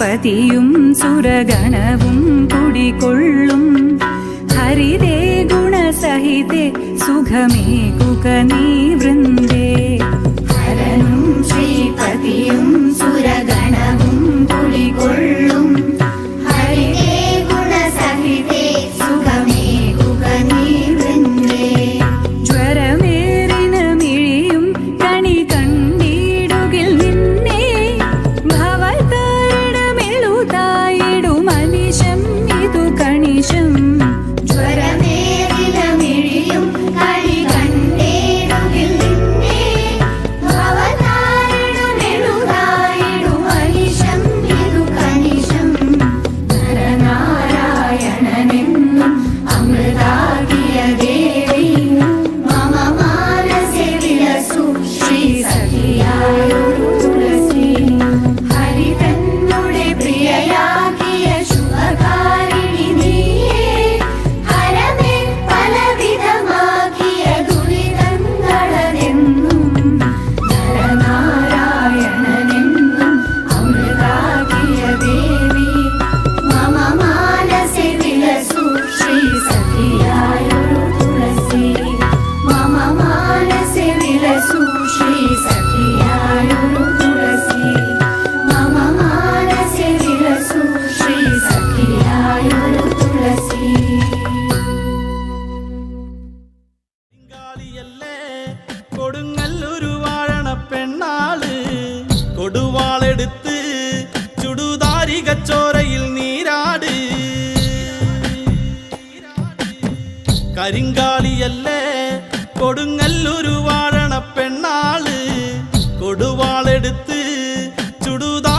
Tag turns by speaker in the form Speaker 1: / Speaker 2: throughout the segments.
Speaker 1: പതിയും സുരഗണവും കുടികൊള്ളും ഹരിതേ ഗുണസഹിതേ സുഖമേകുക നീ വൃന്ദേ.
Speaker 2: ഹരനും ശ്രീപതിയും
Speaker 3: സുരഗണ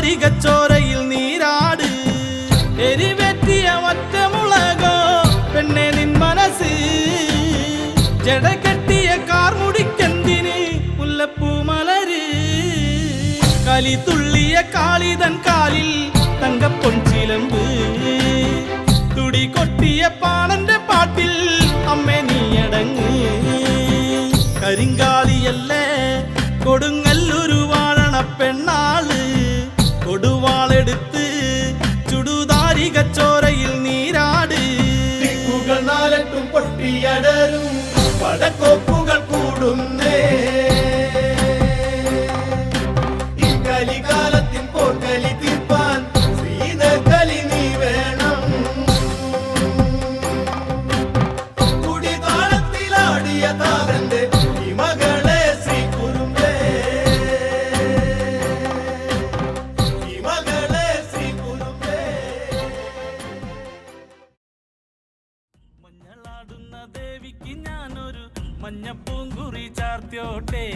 Speaker 3: நாரிகச்சோரையில் நீராடு. எரிவெற்றிய ஒத்த முழகோ பெண்ணே நின் மனசு. ஜட கட்டிய கார் முடிக்கந்தினி முல்லப்பூ மலரு. களி துள்ளிய காளிதன் காலில் தங்க பொன் சிலம்பு. துடி கொட்டிய பாடன்ற பாட்டில் அம்மே நீ அடங்கு. கரிங்காலி
Speaker 4: அல்ல கொடுங்க അടരും. പടക്കോപ്പുകൾ കൂടുന്നേ.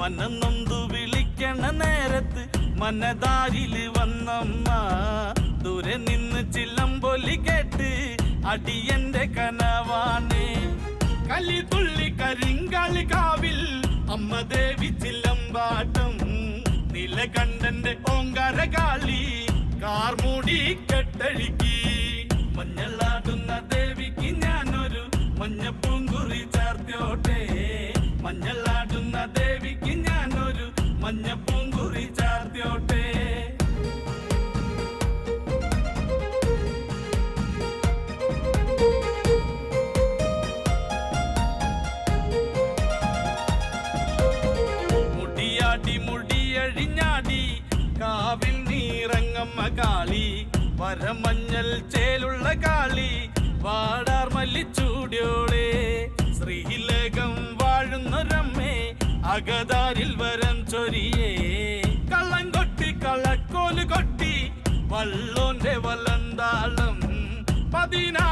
Speaker 4: മനന്നൊന്തു വിളിക്കണ നേരത്ത് മനതാരിൽ വന്നമ്മ. ദൂരെ നിന്ന് ചില്ലമ്പൊലി കേട്ട് അടിയന്റെ കനവാണ്. കലി തുള്ളി കരിങ്കാളി കാവിൽ അമ്മ ദേവി ചില്ലമ്പാട്ടം നിലകണ്ഠന്റെ ഓങ്കാര കാളി കാർമൂടി കെട്ടഴുകി മഞ്ഞളാടുന്ന ദേവിക്ക് ഞാനൊരു മഞ്ഞപ്പൂങ്കുറി ചാർത്തോട്ടെ ദേവിക്ക് ഞാനൊരു മഞ്ഞപ്പൂങ്കുറി ചാർത്തിയോട്ടെ. മുടിയാടി മുടിയഴിഞ്ഞാടി കാവിൽ നീറങ്ങമ്മ കാളി വരമഞ്ഞൽ ചേലുള്ള കാളി വാടാർ മല്ലിച്ചൂടിയോളെ അകതാരിൽ വരം ചൊരിയേ. കള്ളം കൊട്ടി കള്ളക്കോൽ കൊട്ടി. വള്ളോന്റെ വലന്താളം. പതിനാറ്